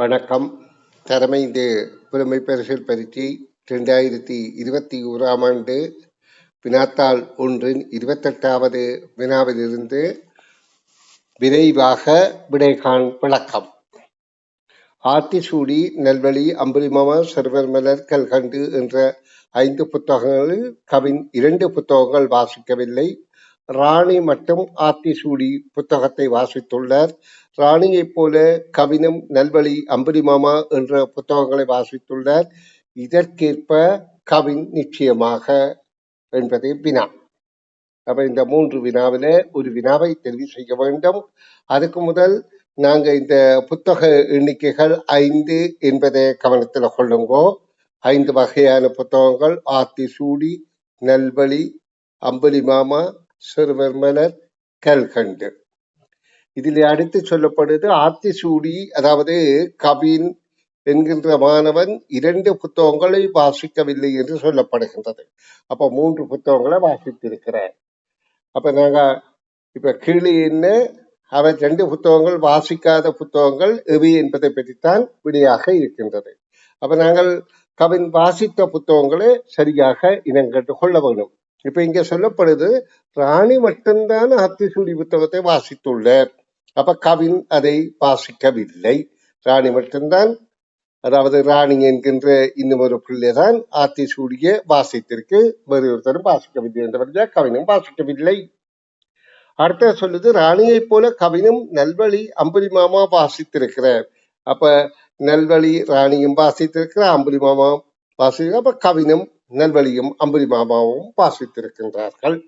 வணக்கம். தரமைந்து புலமை பரிசில் பரீட்சை ரெண்டாயிரத்தி இருபத்தி ஓராம் ஆண்டு வினாத்தாள் ஒன்றின் இருபத்தெட்டாவது வினாவிலிருந்து விரைவாக விடைகான் விளக்கம். ஆத்திசூடி நல்வழி சிறுவர் சர்வர்மலர் கல்கண்டு என்ற ஐந்து புத்தகங்களில் கவின் இரண்டு புத்தகங்கள் வாசிக்கவில்லை. ராணி மட்டும் ஆத்திசூடி புத்தகத்தை வாசித்துள்ளார். ராணியைப் போல கவினம் நல்வழி அம்புலிமாமா என்ற புத்தகங்களை வாசித்துள்ளார். இதற்கேற்ப கவின் நிச்சயமாக என்பதே வினா. அப்ப இந்த மூன்று வினாவில ஒரு வினாவை தெரிவு செய்ய வேண்டும். அதுக்கு முதல் நாங்க இந்த புத்தக எண்ணிக்கைகள் ஐந்து என்பதை கவனத்தில் கொள்ளுங்கோ. ஐந்து வகையான புத்தகங்கள் ஆத்தி சூடி நல்வழி அம்பலி மாமா சிறுவர் மலர் கல்கண்டு. இதில் அடுத்து சொல்லப்படுது ஆத்திசூடி அதாவது கவின் என்கின்ற மாணவன் இரண்டு புத்தகங்களை வாசிக்கவில்லை என்று சொல்லப்படுகின்றது. அப்ப மூன்று புத்தகங்களை வாசித்திருக்கிறார். அப்ப நாங்க இப்ப கீழே என்ன அவர் ரெண்டு புத்தகங்கள் வாசிக்காத புத்தகங்கள் எவை என்பதை பற்றித்தான் விடையாக இருக்கின்றது. அப்ப நாங்கள் கவின் வாசித்த புத்தகங்களை சரியாக இனங்கண்டு கொள்ள வேண்டும். இப்ப இங்க சொல்லப்படுது ராணி மட்டும்தான் அத்திசூடி புத்தகத்தை வாசித்துள்ளார். அப்ப கவின் அதை வாசிக்கவில்லை. ராணி மட்டும்தான் அதாவது ராணி என்கின்ற இன்னும் ஒரு பிள்ளைதான் ஆத்திசூடிய வாசித்திருக்கு. வேறு ஒருத்தரும் வாசிக்கவில்லை என்றவர்கள் கவினும் வாசிக்கவில்லை. அடுத்த சொல்லுது ராணியைப் போல கவினும் நல்வழி அம்புலி மாமா வாசித்திருக்கிறார். அப்ப நல்வழி ராணியும் வாசித்திருக்கிறார் அம்புலி மாமா வாசிக்க அப்ப கவினும் நல்வழியும் அம்புலி மாமாவும் வாசித்திருக்கின்றார்கள்.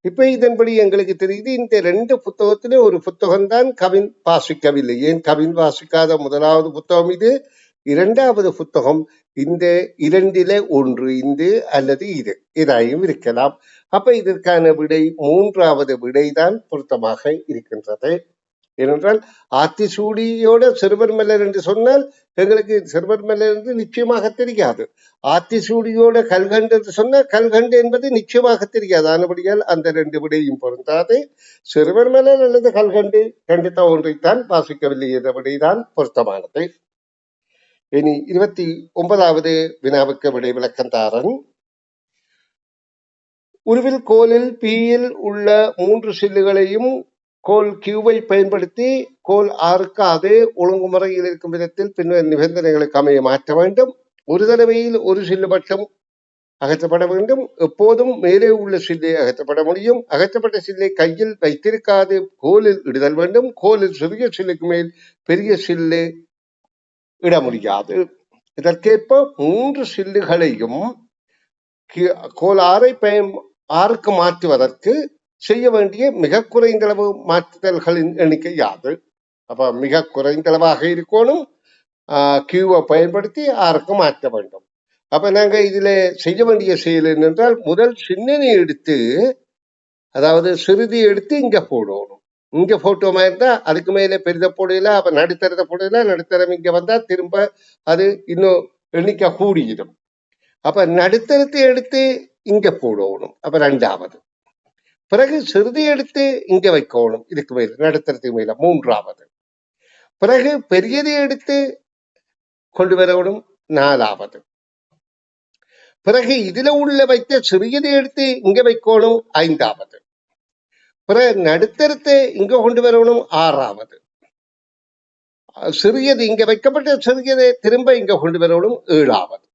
இப்ப இதன்படி எங்களுக்கு தெரியுது இந்த ரெண்டு புத்தகத்திலே ஒரு புத்தகம் தான் கவின் வாசிக்கவில்லை. ஏன் கவின் வாசிக்காத முதலாவது புத்தகம் இது? இரண்டாவது புத்தகம் இந்த இரண்டிலே ஒன்று இந்து அல்லது இது. இதாயும் இருக்கலாம் அப்ப இதற்கான விடை மூன்றாவது விடைதான் பொருத்தமாக இருக்கின்றது. ஏனென்றால் ஆத்திசூடியோட சிறுவர் மலர் என்று சொன்னால் எங்களுக்கு சிறுவர் மலர் என்று நிச்சயமாக தெரியாது. ஆத்திசூடியோட கல்கண்டு என்று சொன்னால் கல்கண்டு என்பது நிச்சயமாக தெரியாது. ஆனபடியால் அந்த ரெண்டு விடையும் பொருந்தாது. சிறுவர் மலர் அல்லது கல்கண்டு கண்டித்த ஒன்றைத்தான் வாசிக்கவில்லை என்ற விடைதான் பொருத்தமானது. இனி இருபத்தி ஒன்பதாவது வினாவுக்கு விடை விளக்கந்தாரன். உருவில் கோலில் பீயில் உள்ள மூன்று சில்லுகளையும் கோல் கியூவை பயன்படுத்தி கோல் ஆறுக்கு அதே ஒழுங்குமுறையில் இருக்கும் விதத்தில் பின்னர் நிபந்தனைகளுக்கு அமைய மாற்ற வேண்டும். ஒரு தடவையில் ஒரு சில்லு மட்டும் அகற்றப்பட வேண்டும். எப்போதும் மேலே உள்ள சில்லை அகற்றப்பட முடியும். அகற்றப்பட்ட சில்லை கையில் வைத்திருக்காது. கோலில் இடுதல் வேண்டும். கோலில் சிறிய சில்லுக்கு மேல் பெரிய சில்லு இட முடியாது. இதற்கேற்ப மூன்று சில்லுகளையும் கோல் ஆறை பயன் ஆறுக்கு மாற்றுவதற்கு செய்ய வேண்டிய மிக குறைந்தளவு மாற்றுதல்களின் எண்ணிக்கை யாது. அப்போ மிக குறைந்தளவாக இருக்கணும். கியூவை பயன்படுத்தி ஆருக்கு மாற்ற வேண்டும். அப்போ நாங்கள் இதில் செய்ய வேண்டிய செயல் என்னென்றால் முதல் சின்னனை எடுத்து அதாவது சிறுதி எடுத்து இங்கே போடணும். இங்கே போட்டோமா இருந்தால் அதுக்கு மேலே பெரித போடல அப்போ நடுத்தரத்தை போடல நடுத்தரம் இங்கே வந்தால் திரும்ப அது இன்னும் எண்ணிக்கை கூடியிடும் அப்போ நடுத்தரத்தை எடுத்து இங்கே போடணும். அப்போ ரெண்டாவது. பிறகு சிறுதி எடுத்து இங்க வைக்கணும். இதுக்கு மேல நடுத்தரத்துக்கு மேல மூன்றாவது. பிறகு பெரியதை எடுத்து கொண்டு வரணும் நாலாவது. பிறகு இதுல உள்ள வைத்த சிறியதை எடுத்து இங்க வைக்கணும் ஐந்தாவது. பிறகு நடுத்தரத்தை இங்க கொண்டு வரணும் ஆறாவது. சிறியது இங்க வைக்கப்பட்ட சிறியதை திரும்ப இங்க கொண்டு வரணும் ஏழாவது.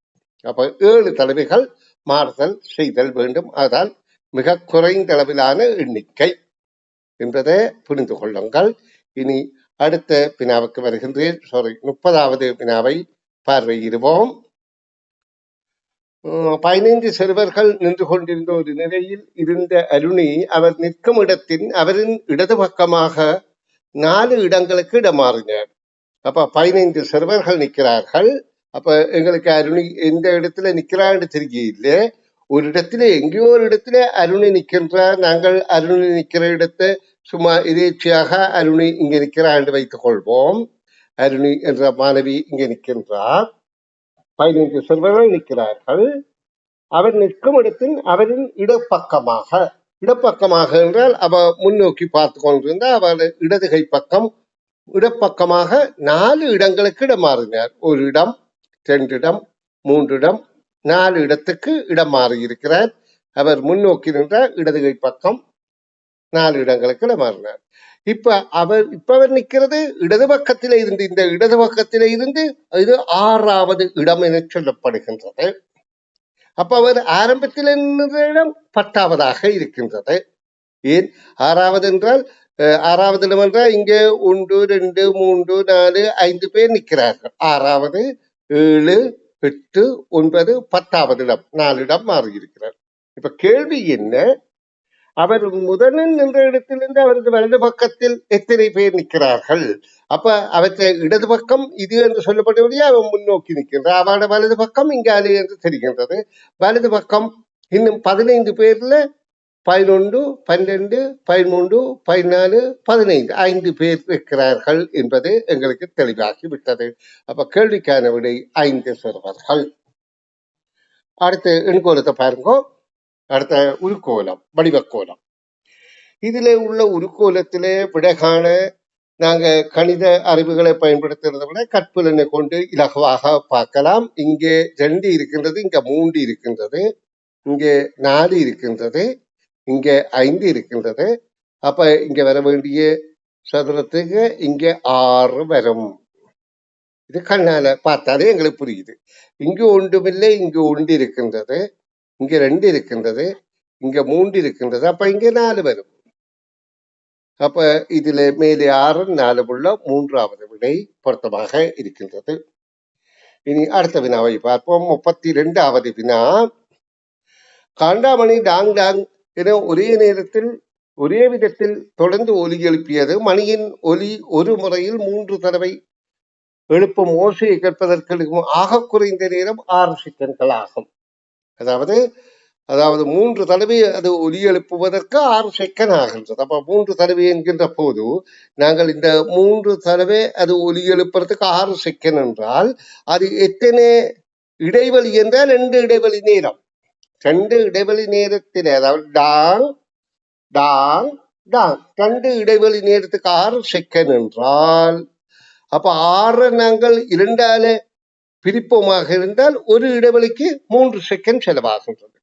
அப்ப ஏழு தலைமைகள் மாறுதல் செய்தல் வேண்டும். அதால் மிக குறைந்த அளவிலான எண்ணிக்கை என்பதை புரிந்து கொள்ளுங்கள். இனி அடுத்த வினாவுக்கு வருகின்றேன். சாரி முப்பதாவது வினாவை பார்வையிடுவோம். பதினைந்து சிறுவர்கள் நின்று கொண்டிருந்த ஒரு நிலையில் இருந்த அருணி அவர் நிற்கும் இடத்தின் அவரின் இடது பக்கமாக நாலு இடங்களுக்கு இடமாறினார். அப்ப பதினைந்து சிறுவர்கள் நிற்கிறார்கள். அப்ப எங்களுக்கு அருணி எந்த இடத்துல நிற்கிறான்னு தெரியல ஒரு இடத்துல எங்கேயோ ஒரு இடத்துல அருணி நிற்கின்றார் நாங்கள் அருணி நிற்கிற இடத்தை சும்மா எதேச்சியாக அருணி இங்க நிற்கிறார் வைத்துக் கொள்வோம் அருணி என்ற மாணவி இங்க நிற்கின்றார் பதினைந்து செல்வர்கள் நிற்கிறார்கள் அவர் நிற்கும் இடத்தில் அவரின் இடப்பக்கமாக இடப்பக்கமாக என்றால் அவ முன்னோக்கி பார்த்து கொண்டிருந்தால் அவர் இடது கை பக்கம் இடப்பக்கமாக நாலு இடங்களுக்கு இடம் மாறினார் ஒரு இடம் ரெண்டு இடம் மூன்று இடம் நாலு இடத்துக்கு இடம் மாறி இருக்கிறார் அவர் முன்னோக்கி நின்றார் இடது கை பக்கம் நாலு இடங்களுக்கு இடம் மாறினார். இப்ப அவர் இப்ப அவர் நிற்கிறது இடது பக்கத்தில இருந்து இந்த இடது பக்கத்தில இருந்து இது ஆறாவது இடம் என சொல்லப்படுகின்றது. அப்ப அவர் ஆரம்பத்தில் நின்ற இடம் பத்தாவதாக இருக்கின்றது. ஏன்? ஆறாவது என்றால் ஆறாவது இடம் என்றால் இங்கே ஒன்று ரெண்டு மூன்று நாலு ஐந்து பேர் நிற்கிறார்கள். ஆறாவது ஏழு எட்டு ஒன்பது பத்தாவது இடம் நாலு இடம் மாறி இருக்கிறார் இப்ப கேள்வி என்ன? அவர் முதலில் நின்ற இடத்திலிருந்து அவரது வலது பக்கத்தில் எத்தனை பேர் நிற்கிறார்கள்? அப்ப அவற்றை இடது பக்கம் இது என்று சொல்லப்பட்டபடியே அவன் முன்னோக்கி நிற்கின்றான். அவனோட வலது பக்கம் இங்காலே என்று தெரிகின்றது. வலது பக்கம் இன்னும் பதினைந்து பேர்ல பதினொன்று பன்னிரெண்டு பதிமூன்று பதினாலு பதினைந்து ஐந்து பேர் இருக்கிறார்கள் என்பது எங்களுக்கு தெளிவாகி விட்டது அப்ப கேள்விக்கான விடை ஐந்து சிறுவர்கள் அடுத்து எண்கோலத்தை பாருங்க. அடுத்த உருக்கோலம் வடிவக்கோலம். இதிலே உள்ள உருக்கோலத்திலே விடைகாண நாங்க கணித அறிவுகளை பயன்படுத்துறதை விட கற்புலனை கொண்டு இலகுவாக பார்க்கலாம். இங்கே ரெண்டு இருக்கின்றது இங்க மூன்று இருக்கின்றது இங்கே நாலு இருக்கின்றது. இங்கே ஐந்து இருக்கின்றது. அப்ப இங்க வர வேண்டிய சதுரத்துக்கு இங்க ஆறு வரும். இது கண்ணால பார்த்தாலே எங்களுக்கு புரியுது. இங்கு ஒன்றுமில்லை இங்கு ஒன்று இருக்கின்றது. இங்க ரெண்டு இருக்கின்றது இங்க மூன்று இருக்கின்றது. அப்ப இங்க நாலு வரும். அப்ப இதுல மேலே ஆறு நாலு உள்ள மூன்றாவது விடை பொருத்தமாக இருக்கின்றது. இனி அடுத்த வினாவை பார்ப்போம். முப்பத்தி ரெண்டாவது வினா. காண்டாமணி டாங் டாங் என ஒரே நேரத்தில் ஒரே விதத்தில் தொடர்ந்து ஒலி எழுப்பியது. மணியின் ஒலி ஒரு முறையில் மூன்று தடவை எழுப்பும் ஓசையை கேட்பதற்கு ஆக குறைந்த நேரம் ஆறு செகண்ட்கள் ஆகும். அதாவது அதாவது மூன்று தடவை அது ஒலி எழுப்புவதற்கு ஆறு செகண்ட் ஆகின்றது. அப்ப மூன்று தடவை என்கின்ற போது நாங்கள் இந்த மூன்று தடவை அது ஒலி எழுப்புறதுக்கு ஆறு செகண்ட் என்றால் அது எத்தனை இடைவெளி என்றால் ரெண்டு இடைவெளி நேரம். ரெண்டு இடைவெளி நேரத்தில் அதாவது டாங் டாங் டாங் ரெண்டு இடைவெளி நேரத்துக்கு ஆறு செகண்ட் என்றால் அப்ப ஆறு நாங்கள் இரண்டால பிரிப்போமாக இருந்தால் ஒரு இடைவெளிக்கு மூன்று செகண்ட் செலவாகின்றது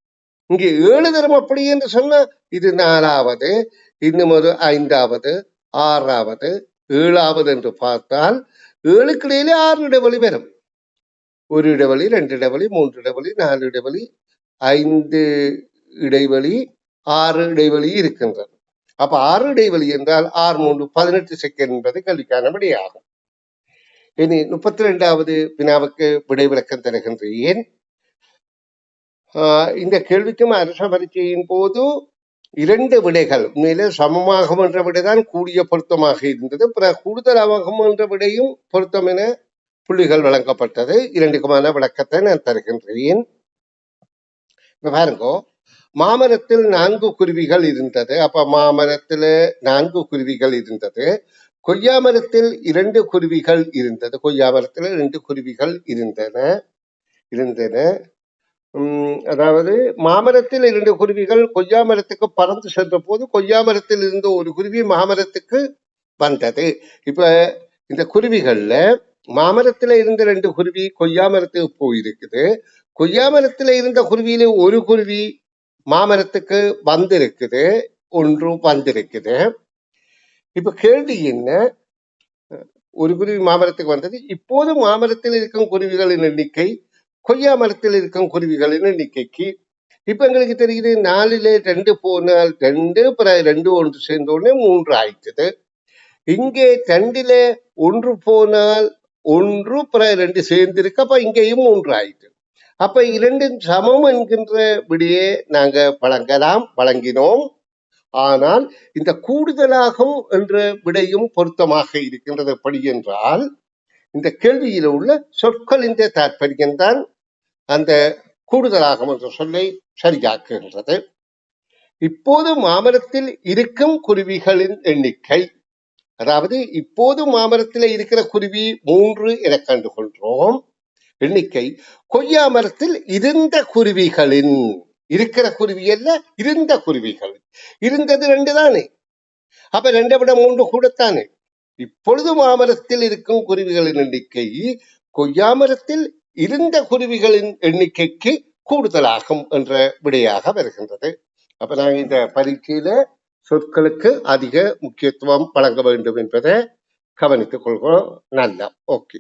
இங்கே ஏழு தரம் அப்படி என்று சொன்னால் இது நாலாவது இன்னும் ஒரு ஐந்தாவது ஆறாவது ஏழாவது என்று பார்த்தால் ஏழுக்கிடையிலே ஆறு இடைவெளி வரும் ஒரு இடைவெளி ரெண்டு இடைவெளி மூன்று இடைவெளி நாலு இடைவெளி ஐந்து இடைவெளி ஆறு இடைவெளி இருக்கின்றது. அப்ப ஆறு இடைவெளி என்றால் ஆறு மூன்று பதினெட்டு செகண்ட் என்பது கல்விக்கான விடையாகும் இனி முப்பத்தி ரெண்டாவது வினாவுக்கு விடை விளக்கம் தருகின்றேன். ஆஹ் இந்த கேள்விக்கும் அரச பரீட்சையின் போது இரண்டு விடைகள் உண்மையிலே சமமாகும் என்ற விடைதான் கூடிய பொருத்தமாக இருந்தது. பிற கூடுதலாகும் என்ற விடையும் பொருத்தம் என புள்ளிகள் வழங்கப்பட்டது. இரண்டுக்குமான விளக்கத்தை நான் தருகின்றேன். இப்ப பாருங்க மாமரத்தில் நான்கு குருவிகள் இருந்தது. அப்ப மாமரத்துல நான்கு குருவிகள் இருந்தது. கொய்யா மரத்தில் இரண்டு குருவிகள் இருந்தது. கொய்யா மரத்தில் இரண்டு குருவிகள் இருந்தன இருந்தன. உம் அதாவது மாமரத்தில் இரண்டு குருவிகள் கொய்யா மரத்துக்கு பறந்து சென்ற போது கொய்யா மரத்தில் இருந்த ஒரு குருவி மாமரத்துக்கு வந்தது. இப்ப இந்த குருவிகள்ல மாமரத்துல இருந்த ரெண்டு குருவி கொய்யா மரத்துக்கு போயிருக்குது. கொய்யா மரத்துல இருந்த குருவியில ஒரு குருவி மாமரத்துக்கு வந்திருக்குது ஒன்று வந்திருக்குது. இப்ப கேள்வி என்ன? ஒரு குருவி மாமரத்துக்கு வந்தது இப்போது மாமரத்தில் இருக்கும் குருவிகளின் எண்ணிக்கை கொய்யா மரத்தில் இருக்கும் குருவிகளின் எண்ணிக்கைக்கு. இப்ப எங்களுக்கு தெரியுது நாலுல ரெண்டு போனால் ரெண்டு அப்புறம் ரெண்டு ஒன்று சேர்ந்த உடனே மூன்று ஆயிட்டது இங்கே ரெண்டுல ஒன்று போனால் ஒன்று அப்புறம் ரெண்டு சேர்ந்திருக்கு அப்ப இங்கேயும் மூன்று ஆயிட்டு அப்ப இரண்டும் சமம் என்கின்ற விடியே நாங்க வழங்கலாம் வழங்கினோம். ஆனால் இந்த கூடுதலாகும் என்ற விடையும் பொருத்தமாக இருக்கின்றது எப்படி என்றால் இந்த கேள்வியில் உள்ள சொற்களின் தாற்பயம்தான் அந்த கூடுதலாகும் என்ற சொல்லை சரியாக்குகின்றது. இப்போது மாமரத்தில் இருக்கும் குருவிகளின் எண்ணிக்கை அதாவது இப்போது மாமரத்தில் இருக்கிற குருவி மூன்று என கண்டுகொள்கிறோம். எண்ணிக்கை கொய்யா மரத்தில் இருந்த குருவிகளின் இருக்கிற குருவி அல்ல இருந்த குருவிகள். இருந்தது ரெண்டு தானே. அப்ப ரெண்டை விட மூன்று கூடத்தானே. இப்பொழுது மாமரத்தில் இருக்கும் குருவிகளின் எண்ணிக்கை கொய்யாமரத்தில் இருந்த குருவிகளின் எண்ணிக்கைக்கு கூடுதலாகும் என்ற விடையாக வருகின்றது. அப்ப நாங்கள் இந்த பரீட்சையில சொற்களுக்கு அதிக முக்கியத்துவம் வழங்க வேண்டும் என்பதை கவனித்துக் கொள்கிறோம். நல்லா ஓகே.